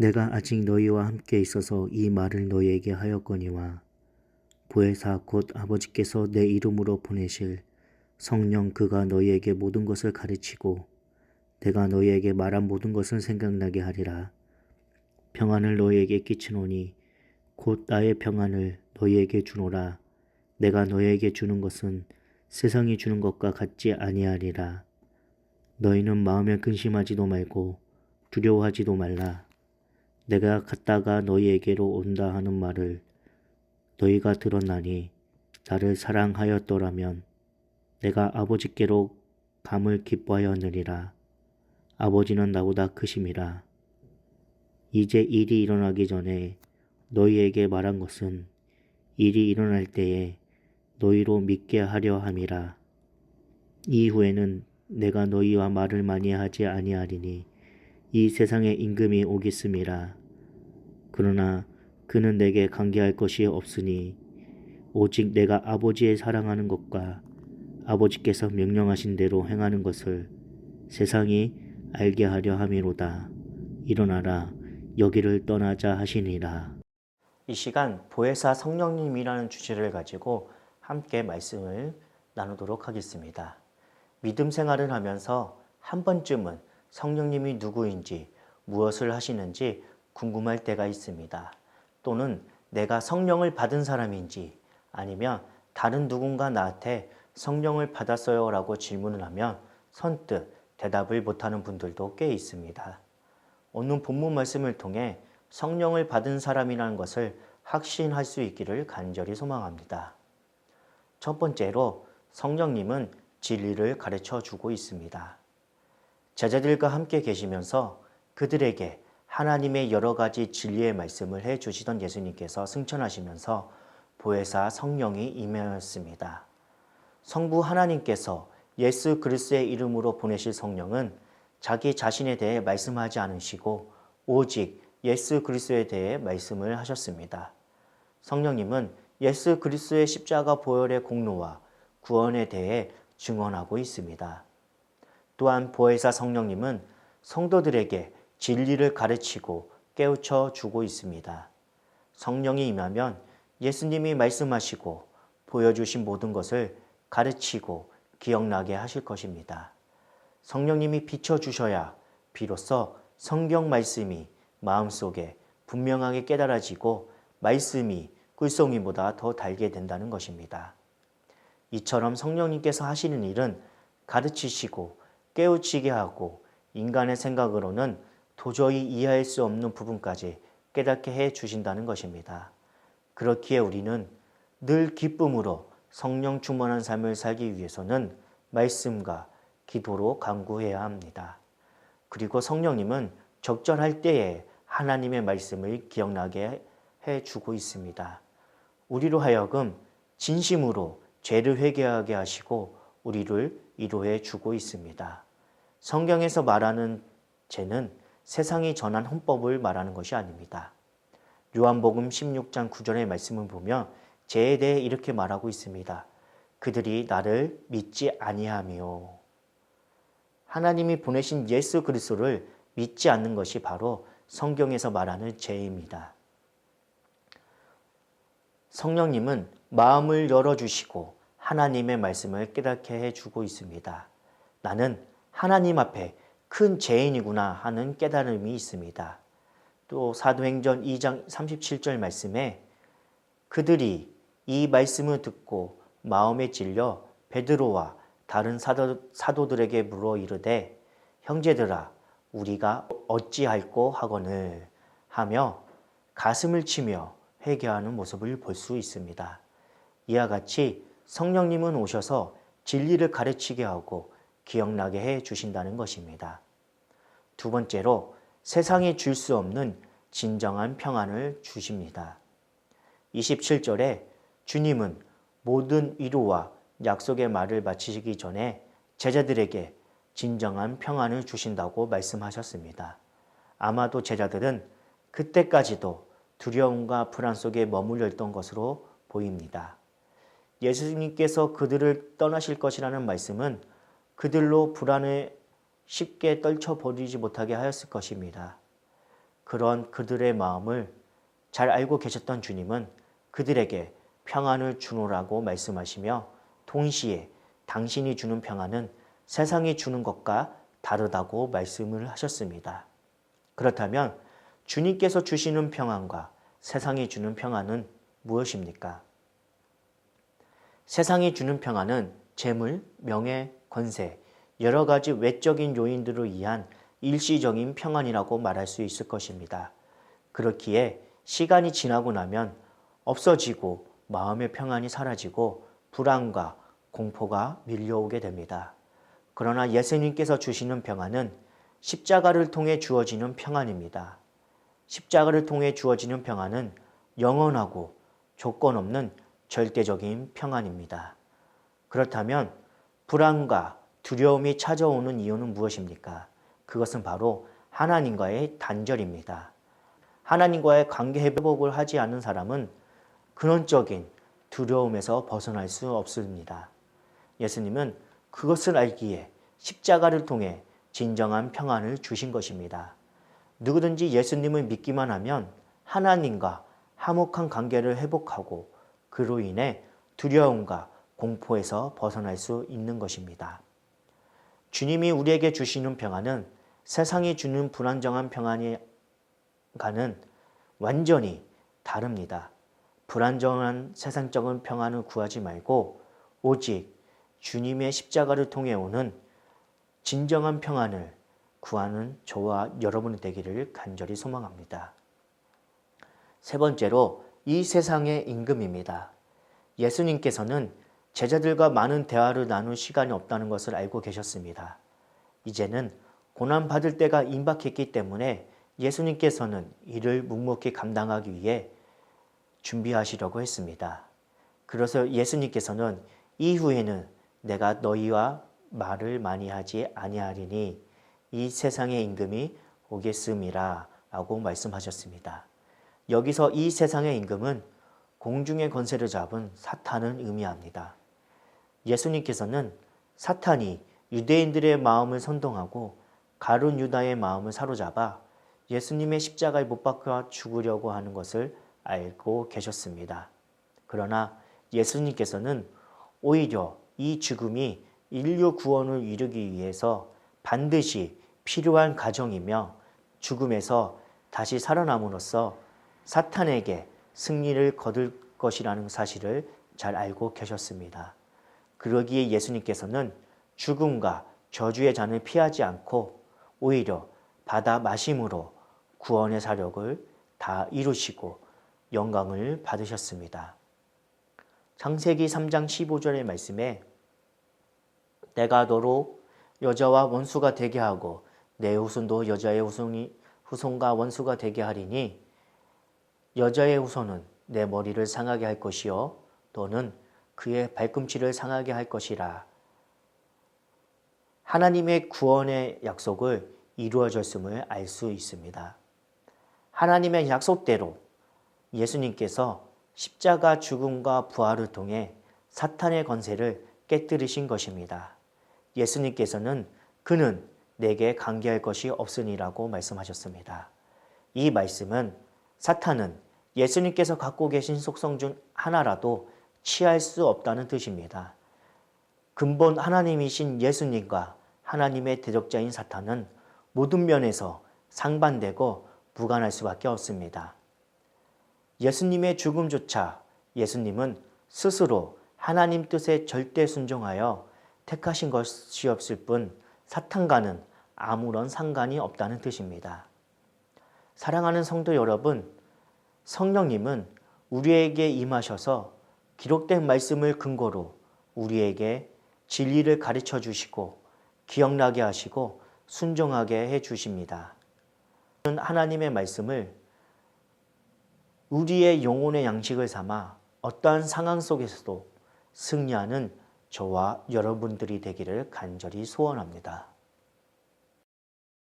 내가 아직 너희와 함께 있어서 이 말을 너희에게 하였거니와 보혜사 곧 아버지께서 내 이름으로 보내실 성령 그가 너희에게 모든 것을 가르치고 내가 너희에게 말한 모든 것을 생각나게 하리라. 평안을 너희에게 끼치노니 곧 나의 평안을 너희에게 주노라. 내가 너희에게 주는 것은 세상이 주는 것과 같지 아니하리라. 너희는 마음에 근심하지도 말고 두려워하지도 말라. 내가 갔다가 너희에게로 온다 하는 말을 너희가 들었나니 나를 사랑하였더라면 내가 아버지께로 감을 기뻐하였느니라. 아버지는 나보다 크심이라. 이제 일이 일어나기 전에 너희에게 말한 것은 일이 일어날 때에 너희로 믿게 하려 함이라. 이후에는 내가 너희와 말을 많이 하지 아니하리니 이 세상에 임금이 오겠음이라. 그러나 그는 내게 관계할 것이 없으니 오직 내가 아버지의 사랑하는 것과 아버지께서 명령하신 대로 행하는 것을 세상이 알게 하려 함이로다. 일어나라 여기를 떠나자 하시니라. 이 시간 보혜사 성령님이라는 주제를 가지고 함께 말씀을 나누도록 하겠습니다. 믿음 생활을 하면서 한 번쯤은 성령님이 누구인지 무엇을 하시는지 궁금할 때가 있습니다. 또는 내가 성령을 받은 사람인지 아니면 다른 누군가 나한테 성령을 받았어요 라고 질문을 하면 선뜻 대답을 못하는 분들도 꽤 있습니다. 오늘 본문 말씀을 통해 성령을 받은 사람이라는 것을 확신할 수 있기를 간절히 소망합니다. 첫 번째로 성령님은 진리를 가르쳐 주고 있습니다. 제자들과 함께 계시면서 그들에게 하나님의 여러 가지 진리의 말씀을 해 주시던 예수님께서 승천하시면서 보혜사 성령이 임하였습니다. 성부 하나님께서 예수 그리스도의 이름으로 보내실 성령은 자기 자신에 대해 말씀하지 않으시고 오직 예수 그리스도에 대해 말씀을 하셨습니다. 성령님은 예수 그리스도의 십자가 보혈의 공로와 구원에 대해 증언하고 있습니다. 또한 보혜사 성령님은 성도들에게 진리를 가르치고 깨우쳐 주고 있습니다. 성령이 임하면 예수님이 말씀하시고 보여주신 모든 것을 가르치고 기억나게 하실 것입니다. 성령님이 비춰주셔야 비로소 성경 말씀이 마음속에 분명하게 깨달아지고 말씀이 꿀송이보다 더 달게 된다는 것입니다. 이처럼 성령님께서 하시는 일은 가르치시고 깨우치게 하고 인간의 생각으로는 도저히 이해할 수 없는 부분까지 깨닫게 해 주신다는 것입니다. 그렇기에 우리는 늘 기쁨으로 성령 충만한 삶을 살기 위해서는 말씀과 기도로 강구해야 합니다. 그리고 성령님은 적절할 때에 하나님의 말씀을 기억나게 해 주고 있습니다. 우리로 하여금 진심으로 죄를 회개하게 하시고 우리를 위로해 주고 있습니다. 성경에서 말하는 죄는 세상이 전한 헌법을 말하는 것이 아닙니다. 요한복음 16장 9절의 말씀을 보면 죄에 대해 이렇게 말하고 있습니다. 그들이 나를 믿지 아니하며 하나님이 보내신 예수 그리스도를 믿지 않는 것이 바로 성경에서 말하는 죄입니다. 성령님은 마음을 열어주시고 하나님의 말씀을 깨닫게 해주고 있습니다. 나는 하나님 앞에 큰 죄인이구나 하는 깨달음이 있습니다. 또 사도행전 2장 37절 말씀에 그들이 이 말씀을 듣고 마음에 찔려 베드로와 다른 사도, 사도 들에게 물어 이르되 형제들아 우리가 어찌할꼬 하거늘 하며 가슴을 치며 회개하는 모습을 볼 수 있습니다. 이와 같이 성령님은 오셔서 진리를 가르치게 하고 기억나게 해 주신다는 것입니다. 두 번째로 세상이 줄 수 없는 진정한 평안을 주십니다. 27절에 주님은 모든 위로와 약속의 말을 마치시기 전에 제자들에게 진정한 평안을 주신다고 말씀하셨습니다. 아마도 제자들은 그때까지도 두려움과 불안 속에 머물러 있던 것으로 보입니다. 예수님께서 그들을 떠나실 것이라는 말씀은 그들로 불안에 쉽게 떨쳐버리지 못하게 하였을 것입니다. 그런 그들의 마음을 잘 알고 계셨던 주님은 그들에게 평안을 주노라고 말씀하시며 동시에 당신이 주는 평안은 세상이 주는 것과 다르다고 말씀을 하셨습니다. 그렇다면 주님께서 주시는 평안과 세상이 주는 평안은 무엇입니까? 세상이 주는 평안은 재물, 명예, 권세, 여러 가지 외적인 요인들로 의한 일시적인 평안이라고 말할 수 있을 것입니다. 그렇기에 시간이 지나고 나면 없어지고 마음의 평안이 사라지고 불안과 공포가 밀려오게 됩니다. 그러나 예수님께서 주시는 평안은 십자가를 통해 주어지는 평안입니다. 십자가를 통해 주어지는 평안은 영원하고 조건 없는 절대적인 평안입니다. 그렇다면 불안과 두려움이 찾아오는 이유는 무엇입니까? 그것은 바로 하나님과의 단절입니다. 하나님과의 관계 회복을 하지 않은 사람은 근원적인 두려움에서 벗어날 수 없습니다. 예수님은 그것을 알기에 십자가를 통해 진정한 평안을 주신 것입니다. 누구든지 예수님을 믿기만 하면 하나님과 화목한 관계를 회복하고 그로 인해 두려움과 공포에서 벗어날 수 있는 것입니다. 주님이 우리에게 주시는 평안은 세상이 주는 불안정한 평안이 가는 완전히 다릅니다. 불안정한 세상적인 평안을 구하지 말고 오직 주님의 십자가를 통해 오는 진정한 평안을 구하는 저와 여러분이 되기를 간절히 소망합니다. 세 번째로 이 세상의 임금입니다. 예수님께서는 제자들과 많은 대화를 나눌 시간이 없다는 것을 알고 계셨습니다. 이제는 고난 받을 때가 임박했기 때문에 예수님께서는 이를 묵묵히 감당하기 위해 준비하시려고 했습니다. 그래서 예수님께서는 이후에는 내가 너희와 말을 많이 하지 아니하리니 이 세상의 임금이 오겠음이라 라고 말씀하셨습니다. 여기서 이 세상의 임금은 공중의 권세를 잡은 사탄을 의미합니다. 예수님께서는 사탄이 유대인들의 마음을 선동하고 가룟 유다의 마음을 사로잡아 예수님의 십자가에 못 박혀 죽으려고 하는 것을 알고 계셨습니다. 그러나 예수님께서는 오히려 이 죽음이 인류 구원을 이루기 위해서 반드시 필요한 과정이며 죽음에서 다시 살아남으로써 사탄에게 승리를 거둘 것이라는 사실을 잘 알고 계셨습니다. 그러기에 예수님께서는 죽음과 저주의 잔을 피하지 않고 오히려 받아 마심으로 구원의 사력을 다 이루시고 영광을 받으셨습니다. 창세기 3장 15절의 말씀에 내가 너로 여자와 원수가 되게 하고 내 후손도 여자의 후손이 후손과 원수가 되게 하리니 여자의 후손은 내 머리를 상하게 할 것이요 너는 그의 발꿈치를 상하게 할 것이라. 하나님의 구원의 약속을 이루어졌음을 알 수 있습니다. 하나님의 약속대로 예수님께서 십자가 죽음과 부활을 통해 사탄의 권세를 깨뜨리신 것입니다. 예수님께서는 그는 내게 관계할 것이 없으니라고 말씀하셨습니다. 이 말씀은 사탄은 예수님께서 갖고 계신 속성 중 하나라도 취할 수 없다는 뜻입니다. 근본 하나님이신 예수님과 하나님의 대적자인 사탄은 모든 면에서 상반되고 무관할 수밖에 없습니다. 예수님의 죽음조차 예수님은 스스로 하나님 뜻에 절대 순종하여 택하신 것이 없을 뿐 사탄과는 아무런 상관이 없다는 뜻입니다. 사랑하는 성도 여러분, 성령님은 우리에게 임하셔서 기록된 말씀을 근거로 우리에게 진리를 가르쳐 주시고 기억나게 하시고 순종하게 해 주십니다. 하나님의 말씀을 우리의 영혼의 양식을 삼아 어떠한 상황 속에서도 승리하는 저와 여러분들이 되기를 간절히 소원합니다.